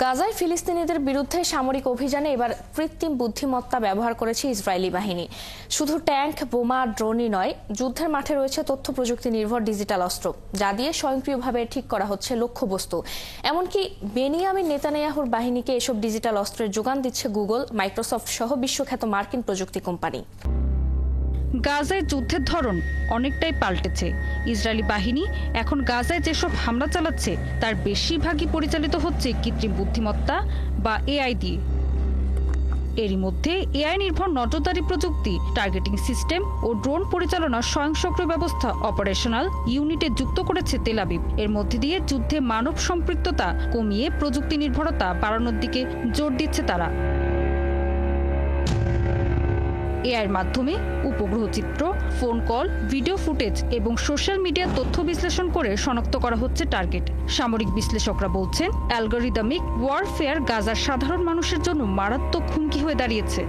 গাজায় ফিলিস্তিনিদের বিরুদ্ধে সামরিক অভিযানে এবার কৃত্রিম বুদ্ধিমত্তা ব্যবহার করেছে ইসরায়েলি বাহিনী। শুধু ট্যাঙ্ক, বোমা, ড্রোনই নয়, যুদ্ধের মাঠে রয়েছে তথ্য প্রযুক্তি নির্ভর ডিজিটাল অস্ত্র, যা দিয়ে স্বয়ংক্রিয়ভাবে ঠিক করা হচ্ছে লক্ষ্যবস্তু। এমনকি বেনিয়ামিন নেতানিয়াহুর বাহিনীকে এসব ডিজিটাল অস্ত্রের যোগান দিচ্ছে গুগল, মাইক্রোসফট সহ বিশ্বখ্যাত মার্কিন প্রযুক্তি কোম্পানি। গাজায় যুদ্ধের ধরন অনেকটাই পাল্টেছে। ইসরায়েলি বাহিনী এখন গাজায় যেসব হামলা চালাচ্ছে, তার বেশিরভাগই পরিচালিত হচ্ছে কৃত্রিম বুদ্ধিমত্তা বা এআই দিয়ে। এরই মধ্যে এআই নির্ভর নজরদারি প্রযুক্তি টার্গেটিং সিস্টেম ও ড্রোন পরিচালনা স্বয়ংসক্রিয় ব্যবস্থা অপারেশনাল ইউনিটে যুক্ত করেছে তেলাবিব এর মধ্যে দিয়ে যুদ্ধে মানব সম্পৃক্ততা কমিয়ে প্রযুক্তি নির্ভরতা বাড়ানোর দিকে জোর দিচ্ছে তারা। এআইয়ের মাধ্যমে উপগ্রহ চিত্র, ফোন কল, ভিডিও ফুটেজ এবং সোশ্যাল মিডিয়ার তথ্য বিশ্লেষণ করে শনাক্ত করা হচ্ছে টার্গেট। সামরিক বিশ্লেষকরা বলছেন, অ্যালগোরিদমিক ওয়ারফেয়ার গাজার সাধারণ মানুষের জন্য মারাত্মক হুমকি হয়ে দাঁড়িয়েছে।